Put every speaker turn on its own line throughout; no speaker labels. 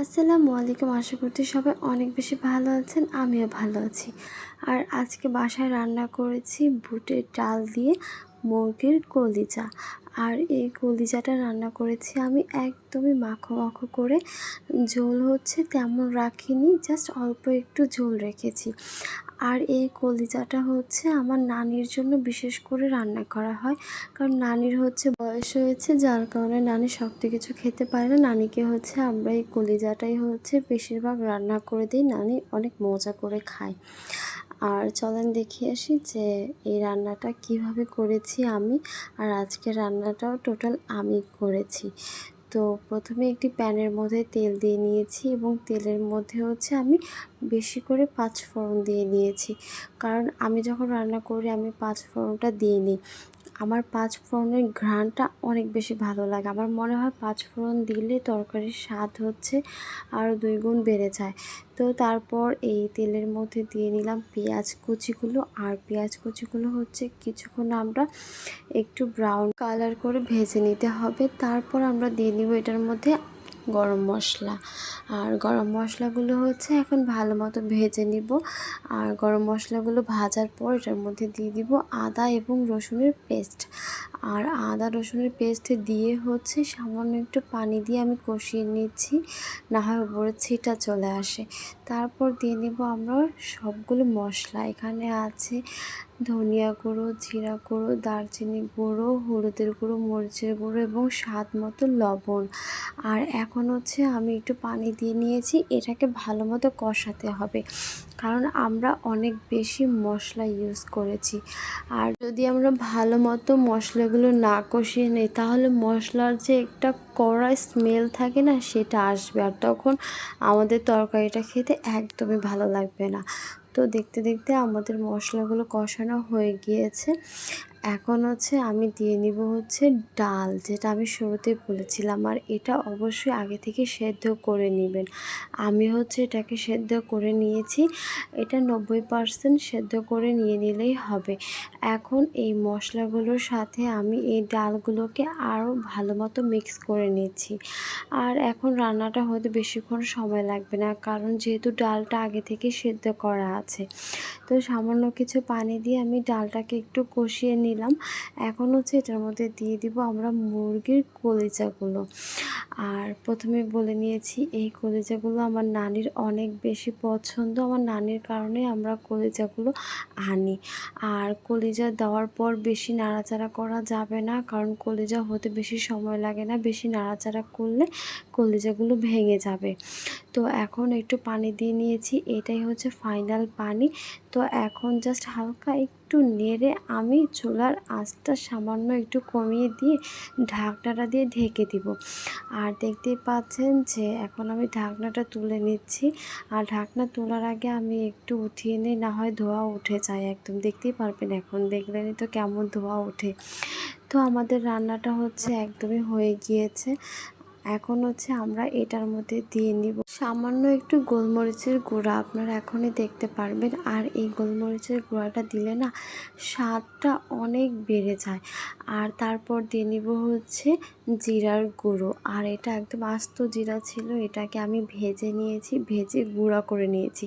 আসসালামু আলাইকুম। আশা করছি সবাই অনেক বেশি ভালো আছেন, আমিও ভালো আছি। আর আজকে বাসায় রান্না করেছি বুটের ডাল দিয়ে মুরগির কলিজা। আর এই কলিজাটা রান্না করেছি আমি একদমই মাখো মাখো করে। ঝোল হচ্ছে তেমন রাখিনি, জাস্ট অল্প একটু ঝোল রেখেছি। আর এই কলিজাটা হচ্ছে আমার নানির জন্য বিশেষ করে রান্না করা হয়। কারণ নানির হচ্ছে বয়স হয়েছে, যার কারণে নানি শক্ত কিছু খেতে পারে না। নানিকে হচ্ছে আমরা এই কলিজাটাই হচ্ছে বেশিরভাগ রান্না করে দিই। নানি অনেক মজা করে খায়। আর চলেন দেখে আসি যে এই রান্নাটা কীভাবে করেছি আমি। আর আজকে রান্নাটাও টোটাল আমি করেছি। তো প্রথমে একটি প্যানের মধ্যে তেল দিয়ে নিয়েছি এবং তেলের মধ্যে হচ্ছে আমি বেশি করে পাঁচ ফোড়ন দিয়ে নিয়েছি। কারণ আমি যখন রান্না করি, আমি পাঁচ ফোড়নটা দিই নিই আমার পাঁচ ফোড়নের ঘ্রাণটা অনেক বেশি ভালো লাগে। আমার মনে হয় পাঁচ ফোড়ন দিলে তরকারির স্বাদ হচ্ছে আরও দুই গুণ বেড়ে যায়। তো তারপর এই তেলের মধ্যে দিয়ে নিলাম পেঁয়াজ কুচিগুলো। আর পেঁয়াজ কুচিগুলো হচ্ছে কিছুক্ষণ আমরা একটু ব্রাউন কালার করে ভেজে নিতে হবে। তারপর আমরা দিয়ে নিব এটার মধ্যে গরম মশলা। আর গরম মশলাগুলো হচ্ছে এখন ভালো মতো ভেজে নিব। আর গরম মশলাগুলো ভাজার পর এটার মধ্যে দিয়ে দিব আদা এবং রসুনের পেস্ট। আর আদা রসুনের পেস্ট দিয়ে হচ্ছে সামান্য একটু পানি দিয়ে আমি কষিয়ে নিচ্ছি, না হয় উপরে ছিটা চলে আসে। তারপর দিয়ে নিব আমরা সবগুলো মশলা। এখানে আছে ধনিয়া গুঁড়ো, জিরা গুঁড়ো, দারচিনি গুঁড়ো, হলুদের গুঁড়ো, মরিচের গুঁড়ো এবং স্বাদ মতো লবণ। আর এখন হচ্ছে আমি একটু পানি দিয়ে নিয়েছি, এটাকে ভালো মতো কষাতে হবে। কারণ আমরা অনেক বেশি মশলা ইউজ করেছি। আর যদি আমরা ভালো মতো মশলাগুলো না কষিয়ে নেই, তাহলে মশলার যে একটা কড়া স্মেল থাকে না, সেটা আসবে। আর তখন আমাদের তরকারিটা খেতে একদমই ভালো লাগবে না। তো দেখতে দেখতে আমাদের মশলাগুলো কষানো হয়ে গিয়েছে। এখন হচ্ছে আমি দিয়ে নিব হচ্ছে ডাল, যেটা আমি শুরুতেই বলেছিলাম। আর এটা অবশ্যই আগে থেকে সেদ্ধ করে নেবেন। আমি হচ্ছে এটাকে সেদ্ধ করে নিয়েছি। এটা নব্বই পারসেন্ট সেদ্ধ করে নিয়ে নিলেই হবে। এখন এই মশলাগুলোর সাথে আমি এই ডালগুলোকে আরও ভালো মতো মিক্স করে নিচ্ছি। আর এখন রান্নাটা হয়তো বেশিক্ষণ সময় লাগবে না, কারণ যেহেতু ডালটা আগে থেকে সেদ্ধ করা আছে। তো সামান্য কিছু পানি দিয়ে আমি ডালটাকে একটু কষিয়ে নিলাম। এখন হচ্ছে এটার মধ্যে দিয়ে দিব আমরা মুরগির কলিজাগুলো। আর প্রথমে বলে নিয়েছি, এই কলিজাগুলো আমার নানির অনেক বেশি পছন্দ। আমার নানির কারণে আমরা কলিজাগুলো আনি। আর কলিজা দেওয়ার পর বেশি নাড়াচাড়া করা যাবে না, কারণ কলিজা হতে বেশি সময় লাগে না। বেশি নাড়াচাড়া করলে কলিজাগুলো ভেঙে যাবে। তো এখন একটু পানি দিয়ে নিয়েছি। এটাই হচ্ছে ফাইনাল পানি। তো এখন জাস্ট হালকা একটু নেড়ে আমি চুলার আঁচটা সামান্য একটু কমিয়ে দিয়ে ঢাকনাটা দিয়ে ঢেকে দিব। আর দেখতেই পাচ্ছেন যে এখন আমি ঢাকনাটা তুলে নিচ্ছি। আর ঢাকনা তোলার আগে আমি একটু উঠিয়ে নিই, না হয় ধোয়া উঠে যায় একদম। দেখতেই পারবেন এখন দেখলেনই তো কেমন ধোয়া ওঠে। তো আমাদের রান্নাটা হচ্ছে একদমই হয়ে গিয়েছে। এখন হচ্ছে আমরা এটার মধ্যে দিয়ে নিব। সামান্য একটু গোলমরিচের গুঁড়া আপনারা এখনই দেখতে পারবেন। আর এই গোলমরিচের গুঁড়াটা দিলে না, স্বাদটা অনেক বেড়ে যায়। আর তারপর দিয়ে নিব হচ্ছে জিরার গুঁড়ো। আর এটা একদম আস্ত জিরা ছিল, এটাকে আমি ভেজে নিয়েছি, ভেজে গুঁড়া করে নিয়েছি।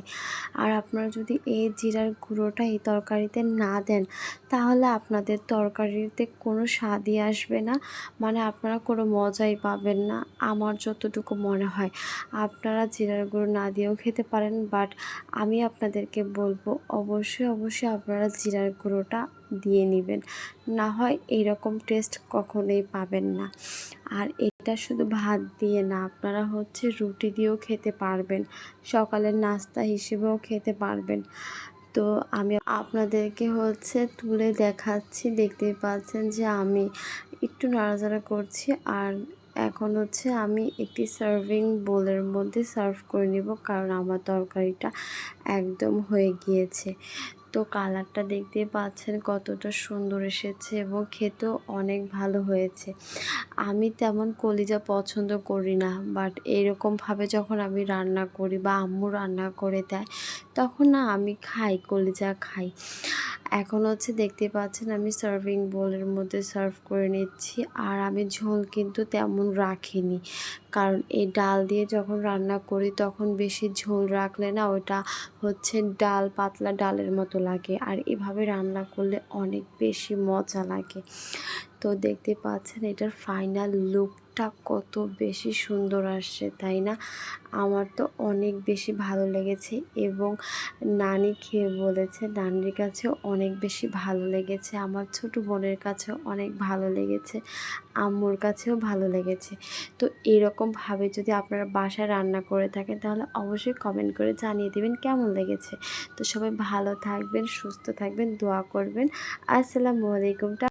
আর আপনারা যদি এই জিরার গুঁড়োটা এই তরকারিতে না দেন, তাহলে আপনাদের তরকারিতে কোনো স্বাদই আসবে না। মানে আপনারা কোনো মজাই পাবেন না, আমার যতটুকু মনে হয়। আপনারা জিরার গুঁড়ো না দিয়েও খেতে পারেন, বাট আমি আপনাদেরকে বলব, অবশ্যই অবশ্যই আপনারা জিরার গুঁড়োটা দিয়ে নেবেন। না হয় এইরকম টেস্ট কখনোই পাবেন না। আর এটা শুধু ভাত দিয়ে না, আপনারা হচ্ছে রুটি দিয়েও খেতে পারবেন, সকালের নাস্তা হিসেবেও খেতে পারবেন। তো আমি আপনাদেরকে হচ্ছে তুলে দেখাচ্ছি দেখতে পাচ্ছেন যে আমি একটু নাড়াচাড়া করছি আর এখন হচ্ছে আমি একটি সার্ভিং বোলের মধ্যে সার্ভ করে নেব কারণ আমার তরকারিটা একদম হয়ে গিয়েছে। তো কালারটা দেখতে পাচ্ছেন কতটা সুন্দর এসেছে এবং খেতেও অনেক ভালো হয়েছে। আমি তেমন কলিজা পছন্দ করি না বাট এরকমভাবে যখন আমি রান্না করি বা আম্মু রান্না করে দেয়, তখন না আমি খাই, কলিজা খাই। এখন হচ্ছে দেখতে পাচ্ছেন আমি সার্ভিং বোলের মধ্যে সার্ভ করে নিচ্ছি। আর আমি ঝোল কিন্তু তেমন রাখিনি। কারণ এই ডাল দিয়ে যখন রান্না করি তখন বেশি ঝোল রাখলে না ওটা হচ্ছে ডাল, পাতলা ডালের মতো লাগে। আর এভাবে রান্না করলে অনেক বেশি মজা লাগে। তো দেখতে পাচ্ছেন এটার ফাইনাল লুকটা কত বেশি সুন্দর আসছে, তাই না? আমার তো অনেক বেশি ভালো লেগেছে এবং নানি খেয়ে বলেছে, নানির কাছেও অনেক বেশি ভালো লেগেছে, আমার ছোট বোনের কাছেও অনেক ভালো লেগেছে, আম্মুর কাছেও ভালো লেগেছে। তো এরকমভাবে যদি আপনারা বাসায় রান্না করে থাকেন, তাহলে অবশ্যই কমেন্ট করে জানিয়ে দেবেন কেমন লেগেছে। তো সবাই ভালো থাকবেন, সুস্থ থাকবেন, দোয়া করবেন। আসসালামু আলাইকুম।